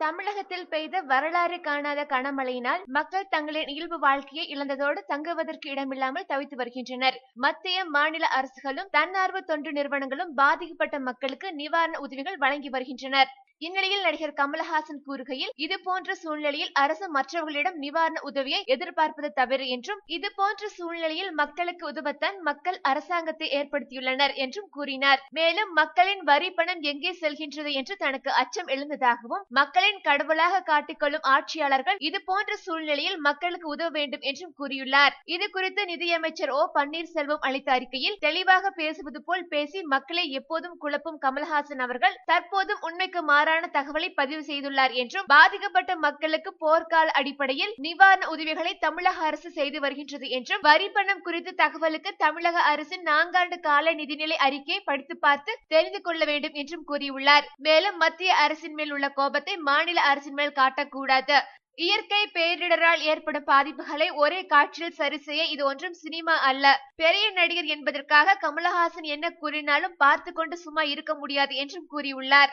தமிழகத்தில் பெய்த வரலாறு காணாத கனமழையினால் மக்கள் தங்களின் இயல்பு வாழ்க்கையை இழந்ததோடு தங்குவதற்கு இடமில்லாமல் தவித்து வருகின்றனர். மத்திய மாநில அரசுகளும் தன்னார்வ தொண்டு நிறுவனங்களும் பாதிக்கப்பட்ட மக்களுக்கு நிவாரண உதவிகள் வழங்கி வருகின்றனர். இந்நிலையில் நடிகர் கமலஹாசன் கூறுகையில் இது போன்ற சூழ்நிலையில் அரசு மற்றவர்களிடம் நிவாரண உதவியை எதிர்பார்ப்பது தவறு என்றும் இது போன்ற சூழ்நிலையில் மக்களுக்கு உதவத்தான் மக்கள் அரசாங்கத்தை ஏற்படுத்தியுள்ளனர் என்றும் கூறினார். மேலும் மக்களின் வரி பணம் எங்கே செல்கின்றது என்று தனக்கு அச்சம் எழுந்ததாகவும் மக்களின் கடவுளாக காட்டிக்கொள்ளும் ஆட்சியாளர்கள் இது போன்ற சூழ்நிலையில் மக்களுக்கு உதவ வேண்டும் என்றும் கூறியுள்ளார். இது குறித்து நிதியமைச்சர் ஓ. பன்னீர்செல்வம் அளித்த அறிக்கையில் தெளிவாக பேசுவது போல் பேசி மக்களை எப்போதும் குழப்பும் கமல்ஹாசன் அவர்கள் தற்போதும் உண்மைக்கு மாற மாறான தகவலை பதிவு செய்துள்ளார் என்றும் பாதிக்கப்பட்ட மக்களுக்கு போர்க்கால அடிப்படையில் நிவாரண உதவிகளை தமிழக அரசு செய்து வருகின்றது என்றும் வரி பணம் குறித்த தகவலுக்கு தமிழக அரசின் நான்காண்டு கால நிதிநிலை அறிக்கையை படித்து பார்த்து தெரிந்து கொள்ள வேண்டும் என்றும் கூறியுள்ளார். மேலும் மத்திய அரசின் மேல் உள்ள கோபத்தை மாநில அரசின் மேல் காட்டக்கூடாது. இயற்கை பேரிடரால் ஏற்படும் பாதிப்புகளை ஒரே காட்சியில் சரி செய்ய இது ஒன்றும் சினிமா அல்ல. பெரிய நடிகர் என்பதற்காக கமலஹாசன் என்ன கூறினாலும் பார்த்து கொண்டு சும்மா இருக்க முடியாது என்றும் கூறியுள்ளார்.